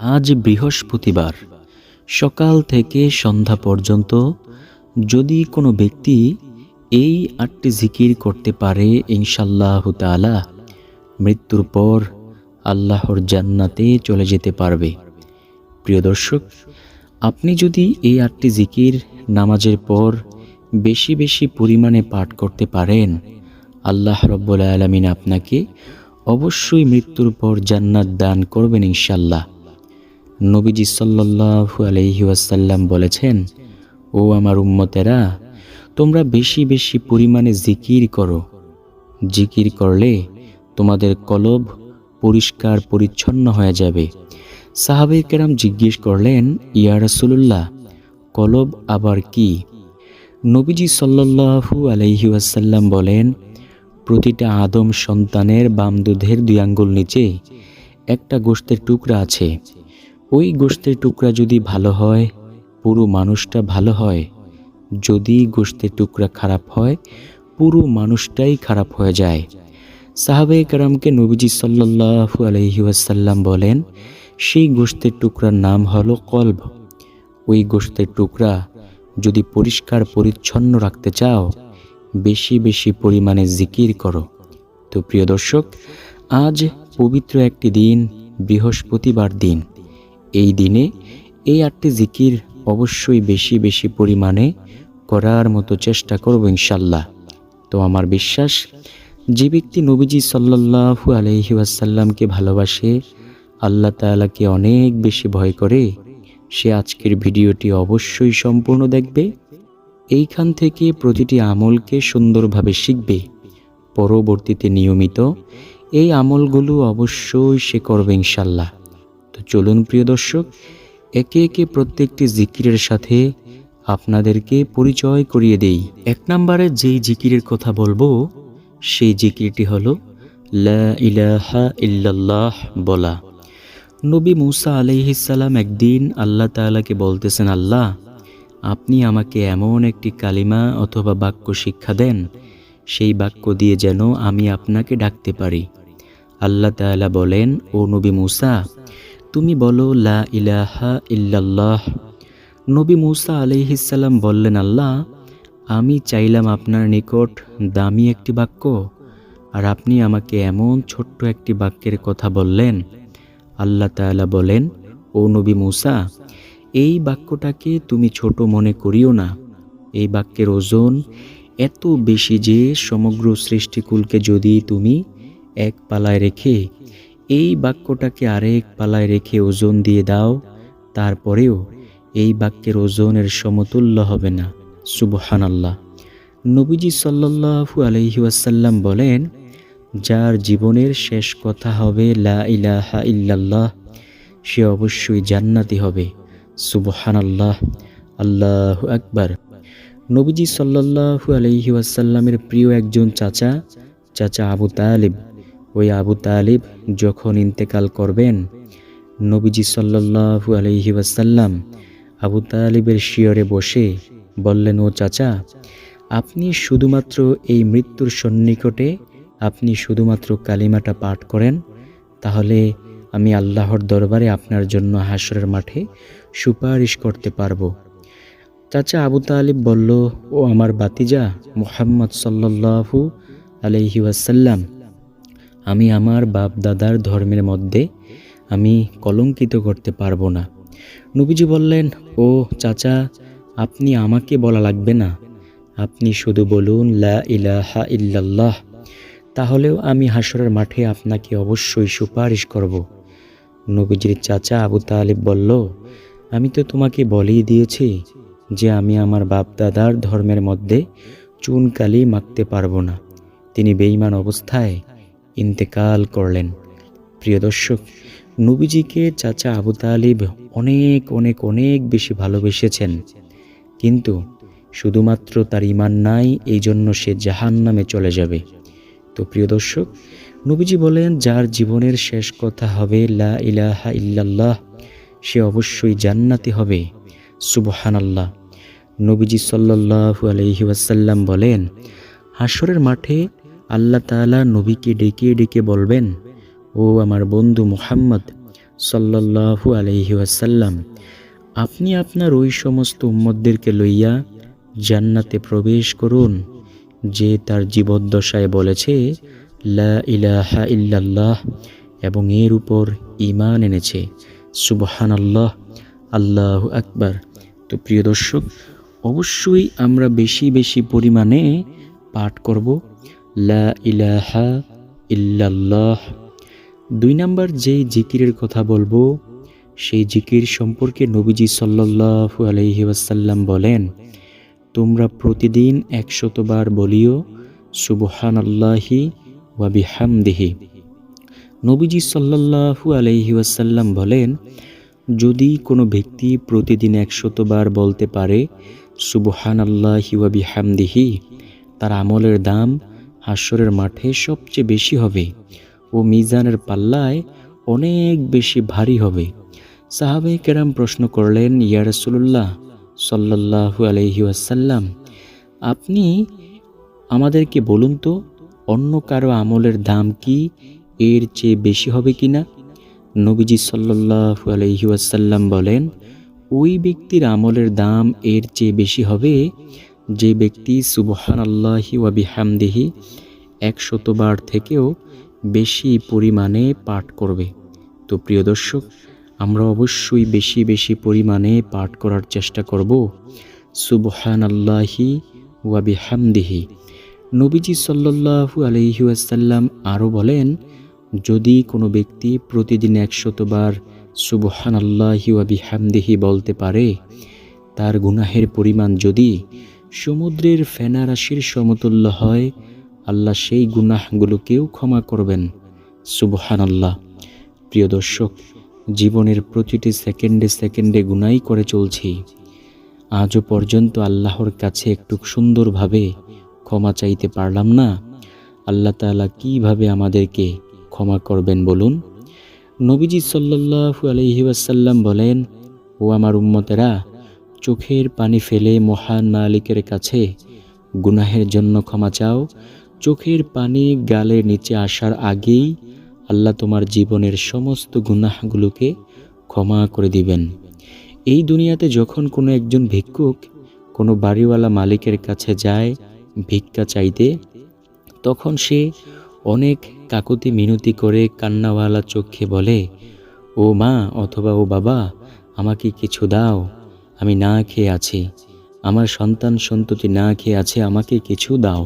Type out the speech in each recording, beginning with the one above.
আজ বৃহস্পতিবার। সকাল থেকে সন্ধ্যা পর্যন্ত যদি কোনো ব্যক্তি এই আটটি জিকির করতে পারে ইনশাল্লাহ তাআলা, মৃত্যুর পর আল্লাহর জান্নাতে চলে যেতে পারবে। প্রিয় দর্শক, আপনি যদি এই আটটি জিকির নামাজের পর বেশি বেশি পরিমাণে পাঠ করতে পারেন, আল্লাহ রব্বুল আলমিন আপনাকে অবশ্যই মৃত্যুর পর জান্নাত দান করবেন ইনশাল্লাহ নবীজি সাল্লাল্লাহু আলাইহি ওয়াসাল্লাম বলেছেন, ও আমার উম্মতেরা, তোমরা বেশি বেশি পরিমাণে জিকির করো। জিকির করলে তোমাদের কলব পরিষ্কার পরিচ্ছন্ন হয়ে যাবে। সাহাবে কেরাম জিজ্ঞেস করলেন, ইয়া কলব আবার কি? নবীজি সাল্লাল্লাহু আলাইহি ওয়াসাল্লাম বলেন, প্রতিটা আদম সন্তানের বাম দুধের দুই আঙ্গুল নিচে একটা গোশতের টুকরা আছে। ওই গোশতের টুকরা যদি ভালো হয়, পুরো মানুষটা ভালো হয়। যদি গোশতের টুকরা খারাপ হয়, পুরো মানুষটাই খারাপ হয়ে যায়। সাহাবে কারামকে নবীজি সাল্লাল্লাহু আলহি ওয়াসাল্লাম বলেন, সেই গোশতের টুকরার নাম হলো কলব। ওই গোশতের টুকরা যদি পরিষ্কার পরিচ্ছন্ন রাখতে চাও, বেশি বেশি পরিমাণে জিকির করো। তো প্রিয় দর্শক, আজ পবিত্র একটি দিন, বৃহস্পতিবার দিন। এই দিনে এই আটটি জিকির অবশ্যই বেশি বেশি পরিমাণে করার মতো চেষ্টা করব ইনশাল্লাহ। তো আমার বিশ্বাস, যে ব্যক্তি নবীজি সাল্লাল্লাহু আলহি ওয়াসাল্লামকে ভালোবাসে, আল্লাহ তাআলাকে অনেক বেশি ভয় করে, সে আজকের ভিডিওটি অবশ্যই সম্পূর্ণ দেখবে, এইখান থেকে প্রতিটি আমলকে সুন্দরভাবে শিখবে। পরবর্তীতে নিয়মিত এই আমলগুলো অবশ্যই সে করবে ইনশাল্লাহ। তো চলুন প্রিয় দর্শক, একে একে প্রত্যেকটি জিকিরের সাথে আপনাদেরকে পরিচয় করিয়ে দেই। এক নম্বরে যেই জিকিরের কথা বলব, সেই জিকিরটি হলো, লা ইলাহা ইল্লাল্লাহ বলা। নবী মুসা আলাইহিসাল্লাম একদিন আল্লাহ তাআলাকে বলতেছেন, আল্লাহ, আপনি আমাকে এমন একটি কালিমা অথবা বাক্য শিক্ষা দেন, সেই বাক্য দিয়ে যেন আমি আপনাকে ডাকতে পারি। আল্লাহ তাআলা বলেন, ও নবী মুসা তুমি বলো, লা ইলাহা ইল্লাল্লাহ। নবী মুসা আলাইহিসাল্লাম বললেন, আল্লাহ, আমি চাইলাম আপনার নিকট দামি একটি বাক্য, আর আপনি আমাকে এমন ছোট্ট একটি বাক্যের কথা বললেন। আল্লাহ তাআলা বলেন, ও নবী মুসা, এই বাক্যটাকে তুমি ছোট মনে করিও না। এই বাক্যের ওজন এত বেশি যে সমগ্র সৃষ্টিকুলকে যদি তুমি এক পালায় রেখে এই বাক্যটাকে আরেক পালায় রেখে ওজন দিয়ে দাও, তারপরেও এই বাক্যের ওজনের সমতুল্য হবে না। সুবহান আল্লাহ নবীজি সাল্লাল্লাহু আলহি ওয়াসাল্লাম বলেন, যার জীবনের শেষ কথা হবে লা ইলাহা ইল্লাল্লাহ, সে অবশ্যই জান্নাতি হবে। সুবহান আল্লাহ আল্লাহ আকবার। নবীজি সাল্লাল্লাহু আলহি ওয়াসাল্লামের প্রিয় একজন চাচা চাচা আবু তালিব। ওই আবু তালিব যখন ইন্তেকাল করবেন, নবীজি সাল্লাল্লাহু আলহি ওয়াসাল্লাম আবু তালিবের শিয়রে বসে বললেন, ও চাচা, আপনি শুধুমাত্র এই মৃত্যুর সন্নিকটে আপনি শুধুমাত্র কালিমাটা পাঠ করেন, তাহলে আমি আল্লাহর দরবারে আপনার জন্য হাসরের মাঠে সুপারিশ করতে পারব। চাচা আবু তালিব বলল, ও আমার বাতিজা মোহাম্মদ সাল্লাল্লাহু আলহি ওয়াসাল্লাম আমি আমার বাপ দাদার ধর্মের মধ্যে আমি কলঙ্কিত করতে পারব না। নবীজি বললেন, ও চাচা, আপনি আমাকে বলা লাগবে না। আপনি শুধু বলুন, লা ইলাহা ইল্লাল্লাহ। তাহলেও আমি হাসরের মাঠে আপনাকে অবশ্যই সুপারিশ করব। নবীজির চাচা আবু তালিব বলল, আমি তো তোমাকে বলেই দিয়েছি যে আমি আমার বাপ দাদার ধর্মের মধ্যে চুনকালি মাখতে পারব না। তিনি বেঈমান অবস্থায় ইন্তেকাল করলেন। প্রিয় দর্শক, নবীজিকে চাচা আবু তালিব অনেক অনেক অনেক বেশি ভালোবেসেছেন। কিন্তু শুধুমাত্র তার ইমান নাই এই জন্য সে জাহান নামে চলে যাবে। তো প্রিয় দর্শক, নবীজি বলেন, যার জীবনের শেষ কথা হবে, লা ইলাহা ইল্লাল্লাহ, সে অবশ্যই জান্নাতি হবে। সুবহানাল্লাহ। নবীজি সাল্লাল্লাহু আলাইহি ওয়াসাল্লাম বলেন হাসরের মাঠে আল্লাহ তাআলা নবীকে ডেকে ডেকে বলবেন, ও আমার বন্ধু মুহাম্মদ সাল্লাল্লাহু আলাইহি ওয়াসাল্লাম, আপনি আপনার ওই সমস্ত উম্মতদেরকে লইয়া জান্নাতে প্রবেশ করুন, যে তার জীবদ্দশায় বলেছে, লা ইলাহা ইল্লাল্লাহ এবং এর উপর ঈমান এনেছে। সুবহান আল্লাহ আল্লাহ আকবার। তো প্রিয় দর্শক, অবশ্যই আমরা বেশি বেশি পরিমাণে পাঠ করব। লা ইলাহা ইল্লাল্লাহ। দুই নাম্বার যেই জিকিরের কথা বলব, সেই জিকির সম্পর্কে নবীজি আলাইহি ওয়াসাল্লাম বলেন, তোমরা প্রতিদিন একশতবার বলিও সুবহান আল্লাহি ওয়া বিহামদিহি। নবীজি আলাইহি ওয়াসাল্লাম বলেন, যদি কোনো ব্যক্তি প্রতিদিন একশতবার বলতে পারে সুবহান আল্লাহি ওয়া বিহামদিহি, তার আমলের দাম হাস্যরের মাঠে সবচেয়ে বেশি হবে ও মিজানের পাল্লায় অনেক বেশি ভারী হবে। সাহাবে কেরাম প্রশ্ন করলেন, ইয়া রাসূলুল্লাহ সাল্লাল্লাহু আলাইহি ওয়াসাল্লাম, আপনি আমাদেরকে বলুন তো, অন্য কারও আমলের দাম কি এর চেয়ে বেশি হবে কি না নবীজি সাল্লাল্লাহু আলাইহি ওয়াসাল্লাম বলেন, ওই ব্যক্তির আমলের দাম এর চেয়ে বেশি হবে যে ব্যক্তি সুবহান আল্লাহি ওয়া বিহামদিহি একশতবার থেকেও বেশি পরিমাণে পাঠ করবে। তো প্রিয় দর্শক, আমরা অবশ্যই বেশি বেশি পরিমাণে পাঠ করার চেষ্টা করব সুবহান আল্লাহি ওয়া বিহামদিহি। নবীজি সাল্লাল্লাহু আলাইহি ওয়াসাল্লাম আরও বলেন, যদি কোনো ব্যক্তি প্রতিদিন একশতবার সুবহান আল্লাহি বিহামদিহি বলতে পারে, তার গুনাহের পরিমাণ যদি সমুদ্রের ফেনারাশির সমতুল্য হয়, আল্লাহ সেই গুনাহগুলোকেও ক্ষমা করবেন। সুবহান আল্লাহ প্রিয় দর্শক, জীবনের প্রতিটি সেকেন্ডে সেকেন্ডে গুনাই করে চলছি। আজও পর্যন্ত আল্লাহর কাছে একটু সুন্দরভাবে ক্ষমা চাইতে পারলাম না। আল্লাহ তাআলা কীভাবে আমাদেরকে ক্ষমা করবেন বলুন? নবীজি সাল্লাল্লাহু আলাইহি ওয়াসাল্লাম বলেন, ও আমার উম্মতেরা চোখের পানি ফেলে মহান মালিকের কাছে, গুনাহের জন্য ক্ষমা চাও। চোখের পানি গালের নিচে আসার আগেই আল্লাহ তোমার জীবনের সমস্ত গুনাহগুলোকে ক্ষমা করে দিবেন। এই দুনিয়াতে যখন কোনো একজন ভিক্ষুক কোনো বাড়িওয়ালা মালিকের কাছে যায় ভিক্ষা চাইতে, তখন সে অনেক কাকুতি মিনতি করে কান্নাওয়ালা চোখে বলে, ও মা অথবা ও বাবা, আমাকে কিছু দাও। আমি না খেয়ে আছি। আমার সন্তান সন্ততি না খেয়ে আছে, আমাকে কিছু দাও।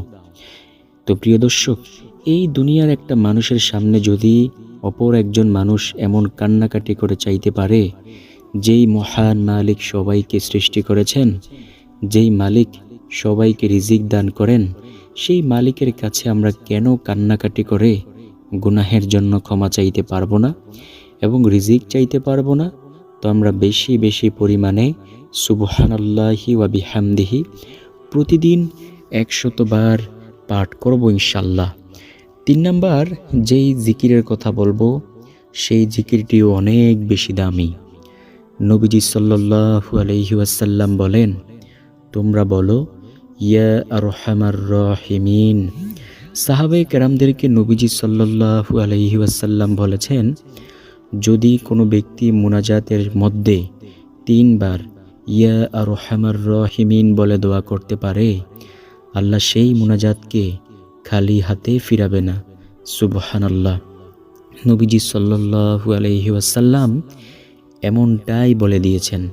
তো প্রিয় দর্শক, এই দুনিয়ার একটা মানুষের সামনে যদি অপর একজন মানুষ এমন কান্নাকাটি করে চাইতে পারে, যেই মহান মালিক সবাইকে সৃষ্টি করেছেন, যেই মালিক সবাইকে রিজিক দান করেন, সেই মালিকের কাছে আমরা কেন কান্নাকাটি করে গুনাহের জন্য ক্ষমা চাইতে পারব না এবং রিজিক চাইতে পারব না? তো আমরা বেশি বেশি পরিমাণে সুবহানাল্লাহি ওয়া বিহামদিহি। প্রতিদিন একশতবার পাঠ করব ইনশাল্লাহ তিন নাম্বার, যেই জিকিরের কথা বলব, সেই জিকিরটিও অনেক বেশি দামি। নবীজি সাল্লাল্লাহু আলাইহি ওয়াসাল্লাম বলেন, তোমরা বলো, ইয়া আরহামার রহিমিন। সাহাবে কেরামদেরকে নবীজি সাল্লাল্লাহু আলাইহি ওয়াসাল্লাম বলেছেন, যদি কোনো ব্যক্তি মোনাজাতের মধ্যে তিনবার ইয়া আর আরহামার রহিমিন বলে দোয়া করতে পারে। আল্লাহ সেই মোনাজাতকে খালি হাতে ফিরাবে না। সুবহান আল্লাহ নবীজি আলাইহি ওয়াসাল্লাম এমনটাই বলে দিয়েছেন।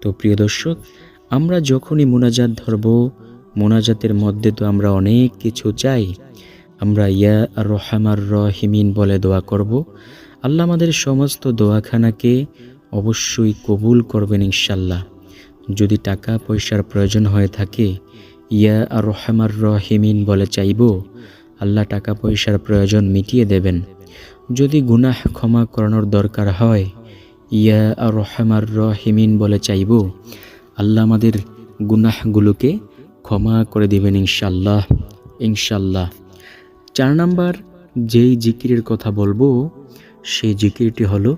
তো প্রিয় দর্শক, আমরা যখনই মোনাজাত ধরব, মোনাজাতের মধ্যে তো আমরা অনেক কিছু চাই। আমরা ইয়া রহামার রহিমিন বলে দোয়া করব। আল্লাহ আমাদের সমস্ত দোয়াখানাকে অবশ্যই কবুল করবেন ইনশাল্লাহ যদি টাকা পয়সার প্রয়োজন হয়ে থাকে, ইয়া আর রহমার রহিমিন বলে চাইব, আল্লাহ টাকা পয়সার প্রয়োজন মিটিয়ে দেবেন। যদি গুনাহ ক্ষমা করানোর দরকার হয়, ইয়া আর রহমার রহিমিন বলে চাইব, আল্লাহ আমাদের গুনাহগুলোকে ক্ষমা করে দিবেন ইনশাল্লাহ ইনশাল্লাহ চার নাম্বার, যেই জিকিরের কথা বলব, সেই জিকিরটি হলো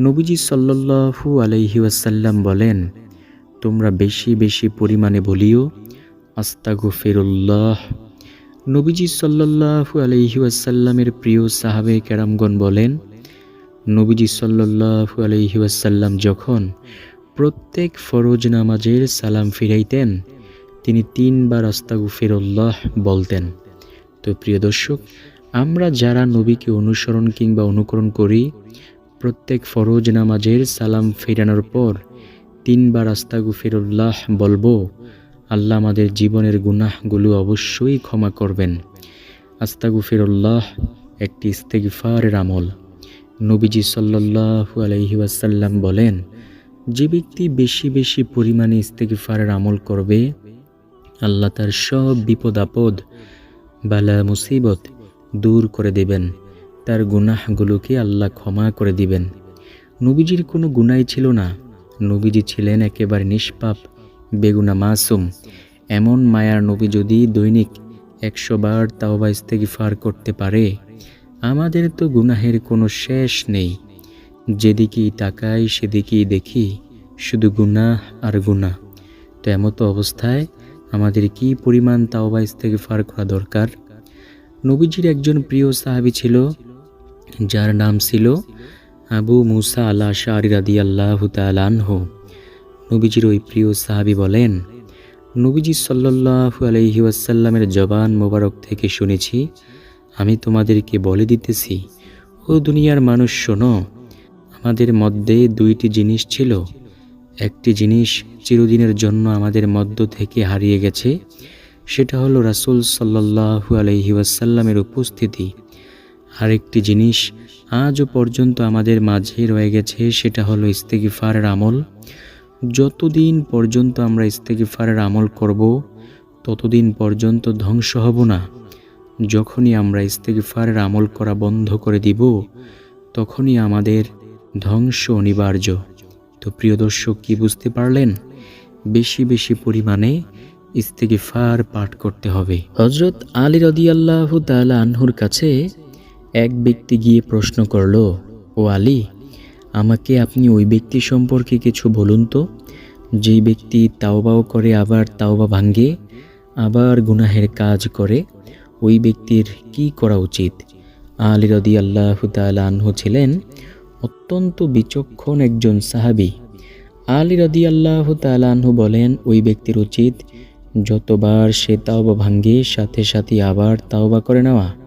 নবীজি সাল্লাল্লাহু আলাইহি ওয়াসাল্লাম বলেন তোমরা বেশি বেশি পরিমাণে বলিও আস্তাগু ফিরুল্লাহ নবীজি সাল্লাল্লাহু আলাইহি ওয়াসাল্লামের প্রিয় সাহাবে কেরামগণ বলেন, নবীজি সাল্লাল্লাহু আলাইহি ওয়াসাল্লাম যখন প্রত্যেক ফরজ নামাজের সালাম ফিরাইতেন, তিনি তিনবার আস্তাগুফিরুল্লাহ বলতেন। তো প্রিয় দর্শক, আমরা যারা নবীকে অনুসরণ কিংবা অনুকরণ করি, প্রত্যেক ফরজ নামাজের সালাম ফেরানোর পর তিনবার আস্তাগুফিরুল্লাহ বলব, আল্লাহ আমাদের জীবনের গুনাহগুলো অবশ্যই ক্ষমা করবেন। আস্তাগুফিরুল্লাহ একটি ইস্তেগফারের আমল। নবীজি সাল্লাল্লাহু আলাইহি ওয়াসাল্লাম বলেন, যে ব্যক্তি বেশি বেশি পরিমাণে ইস্তেগফারের আমল করবে, আল্লাহ তার সব বিপদ আপদ, বালা মুসিবত দূর করে দেবেন। তার গুনাহগুলোকে আল্লাহ ক্ষমা করে দিবেন। নবীজির কোনো গুনাই ছিল না। নবীজি ছিলেন একেবারে নিষ্পাপ, বেগুনা মাসুম। এমন মায়ার নবী যদি দৈনিক একশো বার তাওবা ইস্তেগফার করতে পারে, আমাদের তো গুনাহের কোনো শেষ নেই। যেদিকেই তাকাই, সেদিকেই দেখি শুধু গুনাহ আর গুনাহ। তো এমতো অবস্থায় আমাদের কি পরিমাণ তাওবা ইস্তেগফার করা দরকার? নবীজির একজন প্রিয় সাহাবী ছিল, যার নাম ছিল আবু মুসা আল্লাহ শাহরি রাদি আল্লাহ তালানহ নবীজির ওই প্রিয় সাহাবী বলেন, নবীজি সাল্লাল্লাহু আলাইহি ওয়াসাল্লামের জবান মোবারক থেকে শুনেছি, আমি তোমাদেরকে বলে দিতেছি, ও দুনিয়ার মানুষ শোনো, আমাদের মধ্যে দুইটি জিনিস ছিল। একটি জিনিস চিরদিনের জন্য আমাদের মধ্য থেকে হারিয়ে গেছে, সেটা হলো রাসূল সাল্লাল্লাহু আলাইহি ওয়াসাল্লামের উপস্থিতি। আরেকটি জিনিস আজও পর্যন্ত আমাদের মাঝে রয়ে গেছে, সেটা হলো ইস্তেগিফারের আমল। যতদিন পর্যন্ত আমরা ইস্তেগিফারের আমল করব, ততদিন পর্যন্ত ধ্বংস হব না। যখনই আমরা ইস্তেগিফারের আমল করা বন্ধ করে দিব, তখনই আমাদের ধ্বংস অনিবার্য। তো প্রিয় দর্শক, কি বুঝতে পারলেন? বেশি বেশি পরিমাণে ইস্তেগিফার পাঠ করতে হবে। হজরত আলী রদিয়াল্লাহু তাআলা আনহুর কাছে এক ব্যক্তি গিয়ে প্রশ্ন করল, ও আলী, আমাকে আপনি ওই ব্যক্তি সম্পর্কে কিছু বলুন তো। যেই ব্যক্তি তাওবাও করে, আবার তাওবা ভাঙ্গে, আবার গুনাহের কাজ করে, ওই ব্যক্তির কি করা উচিত? আলী রদি আল্লাহ আনহু ছিলেন অত্যন্ত বিচক্ষণ একজন সাহাবী। আলী রদি আল্লাহ আনহু বলেন, ওই ব্যক্তির উচিত যতবার সে তাওবা ভাঙ্গে, সাথে সাথে আবার তাওবা করে নেওয়া।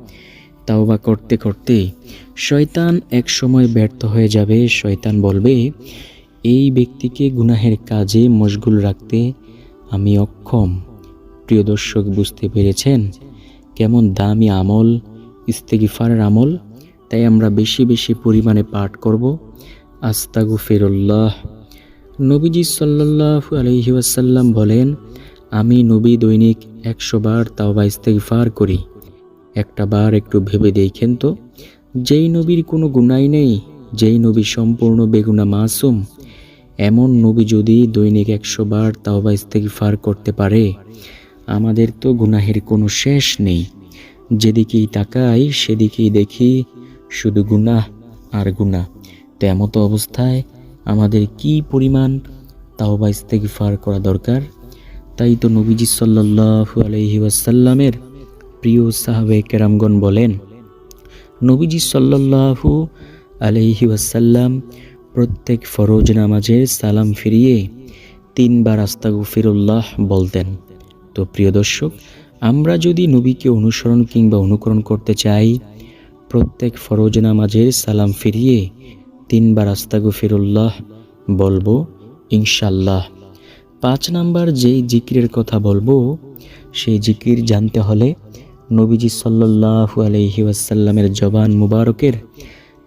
তাওবা করতে করতে শয়তান এক সময় ব্যর্থ হয়ে যাবে। শয়তান বলবে, এই ব্যক্তিকে গুনাহের কাজে মশগুল রাখতে আমি অক্ষম। প্রিয় দর্শক, বুঝতে পেরেছেন কেমন দামি আমল, ইস্তেগিফারের আমল? তাই আমরা বেশি বেশি পরিমাণে পাঠ করব। আস্তাগু ফেরুল্লাহ নবীজি সাল্লাল্লাহু আলহি ওয়াসাল্লাম বলেন, আমি নবী দৈনিক একশো বার তাওবা ইস্তেগফার করি। একটা বার একটু ভেবে দেখেন তো। যেই নবীর কোনো গুণাই নেই, যেই নবী সম্পূর্ণ বেগুনা মাসুম, এমন নবী যদি দৈনিক একশো বার তাওবা ইস্তেগফার করতে পারে, আমাদের তো গুনাহের কোনো শেষ নেই। যেদিকেই তাকাই, সেদিকেই দেখি শুধু গুনাহ আর গুনাহ। তো এমতো অবস্থায় আমাদের কি পরিমাণ তাওবা ইস্তেগফার করা দরকার? তাই তো নবীজি সাল্লাল্লাহু আলাইহি ওয়াসাল্লামের প্রিয় সাহাবে কেরামগণ বলেন, নবীজি সাল্লাল্লাহু আলাইহি ওয়াসাল্লাম প্রত্যেক ফরজ নামাজের সালাম ফিরিয়ে তিনবার আস্তাগফিরুল্লাহ বলতেন। তো প্রিয় দর্শক, আমরা যদি নবীকে অনুসরণ কিংবা অনুকরণ করতে চাই, প্রত্যেক ফরজ নামাজের সালাম ফিরিয়ে তিনবার আস্তাগফিরুল্লাহ বলব ইনশাল্লাহ পাঁচ নাম্বার যেই জিকিরের কথা বলব, সেই জিকির জানতে হলে নবীজি সাল্লাল্লাহু আলাইহি ওয়াসাল্লামের জবান মুবারকের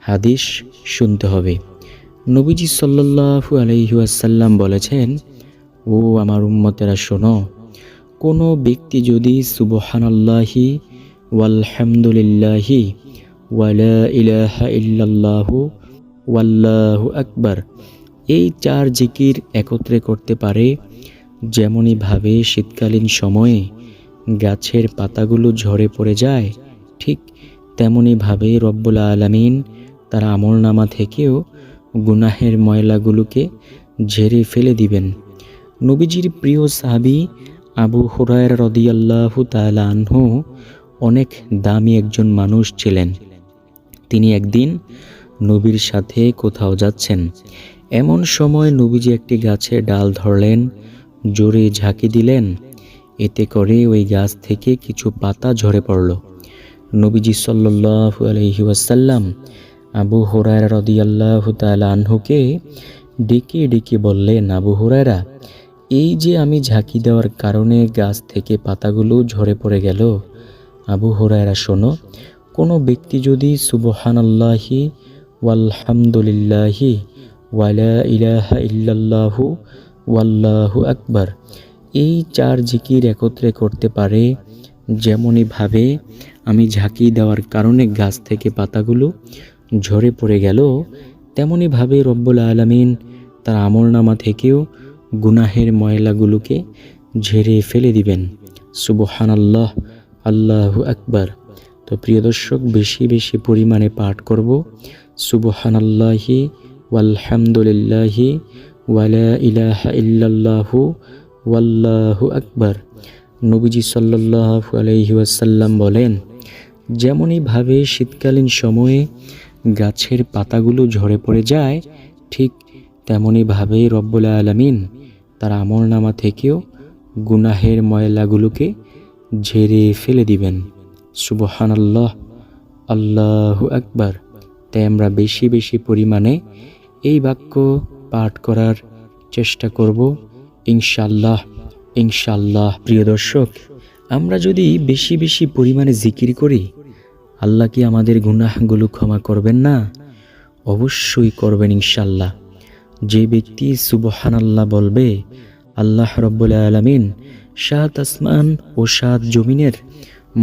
হাদিস শুনতে হবে। নবীজি আলাইহি ওয়াসাল্লাম বলেছেন, ও আমার উম্মতেরা, শোনো, কোনো ব্যক্তি যদি সুবহানাল্লাহি ওয়ালহামদুলিল্লাহি ওয়ালা ইলাহা ইল্লাল্লাহু ওয়াল্লাহু আকবার, এই চার জিকির একত্রে করতে পারে যেমনইভাবে শীতকালীন সময়ে গাছের পাতাগুলো ঝরে পড়ে যায়, ঠিক তেমনইভাবে রব্বুল আলমিন তার আমল নামা থেকেও গুনাহের ময়লাগুলোকে ঝেড়ে ফেলে দিবেন। নবীজির প্রিয় সাহাবি আবু হুরায়র রদিয়াল্লাহু তাআলা আনহু অনেক দামি একজন মানুষ ছিলেন। তিনি একদিন নবীর সাথে কোথাও যাচ্ছেন। এমন সময় নবীজি একটি গাছে ডাল ধরলেন, জোরে ঝাঁকি দিলেন এতে করে ওই গাছ থেকে কিছু পাতা ঝরে পড়ল। নবীজি সাল্লাল্লাহু আলাইহি ওয়াসাল্লাম আবু হুরায়রা রাদিয়াল্লাহু তাআলা আনহুকে ডেকে ডেকে বললেন, আবু হুরায়রা, এই যে আমি ঝাঁকি দেওয়ার কারণে গাছ থেকে পাতাগুলো ঝরে পড়ে গেল, আবু হুরায়রা, শোনো, কোনো ব্যক্তি যদি সুবহানাল্লাহি ওয়ালহামদুলিল্লাহি ওয়ালা ইলাহা ইল্লাল্লাহু ওয়াল্লাহু আকবার এই চার জিকির একত্রে করতে পারে যেমনইভাবে আমি ঝাঁকি দেওয়ার কারণে গাছ থেকে পাতাগুলো ঝরে পড়ে গেল তেমনইভাবে রব্বুল আলমিন তার আমলনামা থেকেও গুনাহের ময়লাগুলোকে ঝেড়ে ফেলে দিবেন। সুবহান আল্লাহ আল্লাহ আকবার। তো প্রিয় দর্শক, বেশি বেশি পরিমাণে পাঠ করব। সুবহান আল্লাহি ওয়ালহামদুলিল্লাহি ওয়ালা ইলাহা ইল্লাল্লাহু ওয়াল্লাহু আকবার। নবীজি সাল্লাল্লাহু আলাইহি ওয়াসাল্লাম বলেন যেমনইভাবে শীতকালীন সময়ে গাছের পাতাগুলো ঝরে পড়ে যায়, ঠিক তেমনইভাবে রব্বুল আলমিন তার আমলনামা থেকেও গুনাহের ময়লাগুলোকে ঝেড়ে ফেলে দিবেন। সুবহান আল্লাহ আল্লাহু আকবার। তাই আমরা বেশি বেশি পরিমাণে এই বাক্য পাঠ করার চেষ্টা করব। ইনশাল্লাহ ইনশাল্লাহ প্রিয় দর্শক, আমরা যদি বেশি বেশি পরিমাণে জিকির করি, আল্লাহ কি আমাদের গুনাহগুলো ক্ষমা করবেন না? অবশ্যই করবেন ইনশাল্লাহ যে ব্যক্তি সুবহান আল্লাহ বলবে, আল্লাহ রব্বুল আলমিন সাত আসমান ও সাত জমিনের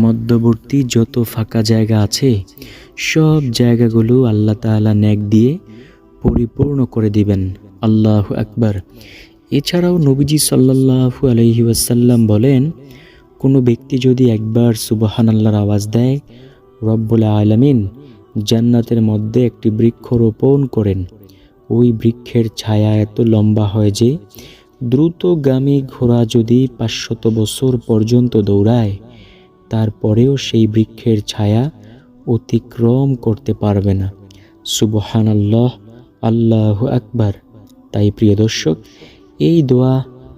মধ্যবর্তী যত ফাঁকা জায়গা আছে, সব জায়গাগুলো আল্লাহ তাআলা ন্যাক দিয়ে পরিপূর্ণ করে দিবেন। আল্লাহ আকবার। এছাড়াও নবীজি সাল্লাল্লাহু আলহি ওয়াসাল্লাম বলেন, কোনো ব্যক্তি যদি একবার সুবহান আল্লাহর আওয়াজ দেয়, রব্বুল আলমিন জান্নাতের মধ্যে একটি বৃক্ষ রোপণ করেন। ওই বৃক্ষের ছায়া এত লম্বা হয় যে দ্রুতগামী ঘোড়া যদি পাঁচশত বছর পর্যন্ত দৌড়ায়, তারপরেও সেই বৃক্ষের ছায়া অতিক্রম করতে পারবে না। সুবহান আল্লাহ আল্লাহ আকবার। তাই প্রিয় দর্শক এই দোয়া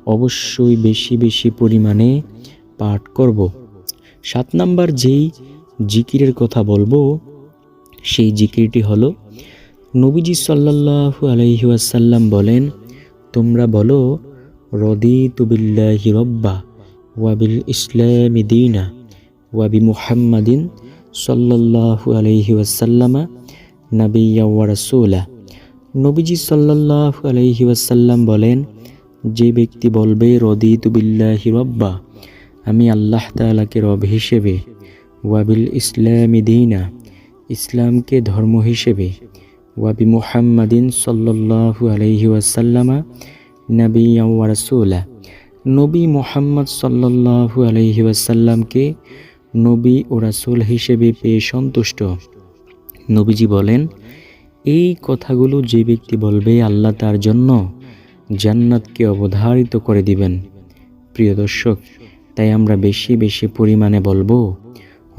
অবশ্যই বেশি বেশি পরিমাণে পাঠ করব। সাত নাম্বার যেই জিকিরের কথা বলব, সেই জিকিরটি হলো, নবীজি সাল্লাল্লাহু আলাইহি ওয়াসাল্লাম বলেন, তোমরা বলো রদি তুবিল্লাহি রব্বা ওয়াবিল ইসলামি দিনা ওয়াবি মুহাম্মাদিন সাল্লাল্লাহু আলাইহি ওয়াসাল্লামা নাবিয়া ওয়া রাসূলা। নবীজি সাল্লাল্লাহু আলাইহি ওয়াসাল্লাম বলেন যে ব্যক্তি বলবে রদি তুবিল্লাহি রব্বা আমি আল্লাহ তাআলাকে রব হিসেবে ওয়াবিল ইসলামি দিনা ইসলামকে ধর্ম হিসেবে ওয়াবি মুহাম্মাদিন সাল্লাল্লাহু আলাইহি ওয়াসাল্লামা নবী ওয়া নবী মুহাম্মদ সাল্লাল্লাহু আলাইহি ওয়াসাল্লামকে নবী ও রাসূল হিসেবে পেয়ে সন্তুষ্ট। নবীজি বলেন, এই কথাগুলো যে ব্যক্তি বলবে আল্লাহ তার জন্য জান্নাতকে অবধারিত করে দিবেন। প্রিয় দর্শক, তাই আমরা বেশি বেশি পরিমাণে বলব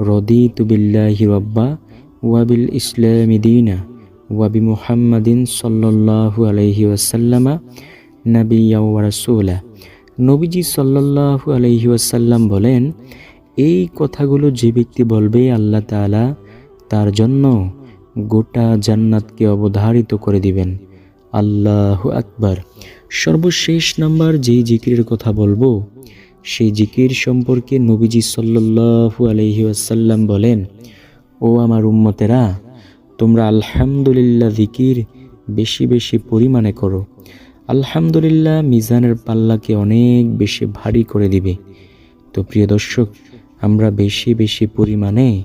রদি তুবিল্লাহি রব্বা ওয়াবিল ইসলামি দিনা ওয়াবি মুহাম্মাদিন সাল্লাল্লাহু আলাইহি ওয়াসাল্লামা নাবিয়া নবীজি সাল্লাল্লাহু আলাইহি ওয়াসাল্লাম বলেন, এই কথাগুলো যে ব্যক্তি বলবে আল্লাহ তাআলা, তার জন্য গোটা জান্নাতকে অবধারিত করে দিবেন। আল্লাহ আকবার। সর্বশেষ নাম্বার যেই জিকিরের কথা বলব, সেই জিকির সম্পর্কে নবীজি সাল্লাল্লাহু আলাইহি ওয়াসাল্লাম বলেন, ও আমার উম্মতেরা, তোমরা আলহামদুলিল্লাহ জিকির বেশি বেশি পরিমাণে করো। আলহামদুলিল্লাহ মিজানের পাল্লাকে অনেক বেশি ভারী করে দিবে। তো প্রিয় দর্শক, আমরা বেশি বেশি পরিমাণে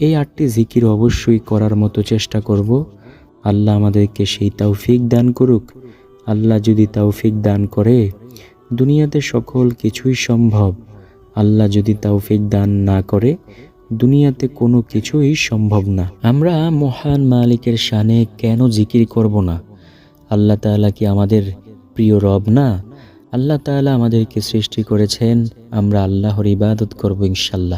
এই আটটি জিকির অবশ্যই করার মতো চেষ্টা করব। আল্লাহ আমাদেরকে সেই তৌফিক দান করুক। আল্লাহ যদি তৌফিক দান করে, দুনিয়াতে সকল কিছুই সম্ভব। আল্লাহ যদি তৌফিক দান না করে, দুনিয়াতে কোনো কিছুই সম্ভব না। আমরা মহান মালিকের শানে কেন জিকির করব না? আল্লাহ তাআলা কি আমাদের প্রিয় রব না? আল্লাহ তাআলা আমাদেরকে সৃষ্টি করেছেন, আমরা আল্লাহর ইবাদত করব ইনশাল্লাহ